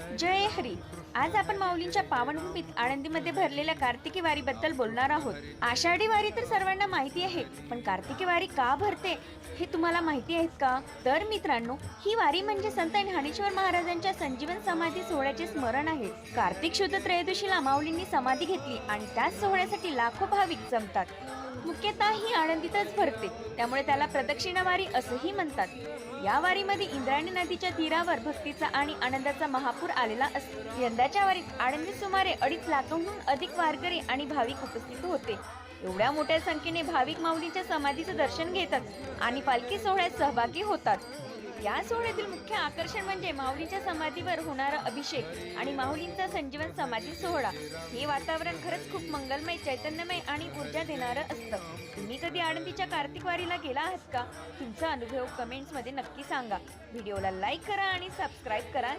जय हरी. आज आपण माऊलींच्या पावनभूमीत आळंदीमध्ये भरलेल्या कार्तिकी वारीबद्दल बोलणार आहोत. आषाढी वारी तर सर्वांना माहिती आहे पण कार्तिकी वारी का भरते? हे तुम्हाला माहिती आहेत का? तर मित्रांनो ही वारी म्हणजे संत ज्ञानेश्वर महाराजांच्या संजीवन समाधी सोहळ्याचे स्मरण आहे. कार्तिक शुद्ध त्रयोदशीला माऊलींनी समाधी घेतली आणि त्याच सोहळ्यासाठी लाखो भाविक जमतात. मुख्यतः ही आनंदीतच भरते. त्यामुळे त्याला प्रदक्षिणा वारी असंही म्हणतात. या वारीमध्ये इंद्रायणी नदीच्या तीरावर भक्तीचा आणि आनंदाचा महापूर आलेला असतो. यंदाच्या वारीत आळंदीत सुमारे अडीच लाखांहून अधिक वारकरी आणि भाविक उपस्थित होते. एवढ्या मोठ्या संख्येने भाविक माऊलीच्या समाधीचं दर्शन घेतात आणि पालखी सोहळ्यात सहभागी होतात. या सोहळ्यातील मुख्य आकर्षण म्हणजे माऊलीच्या समाधीवर होणारा अभिषेक आणि माऊलींचा संजीवन समाधी सोहळा. हे वातावरण खरंच खूप मंगलमय चैतन्यमय आणि ऊर्जा देणारं असतं. तुम्ही कधी आळंदीच्या कार्तिक वारीला गेला आहात का? तुमचा अनुभव कमेंट्समध्ये नक्की सांगा. व्हिडिओला लाईक करा आणि सबस्क्राईब करा.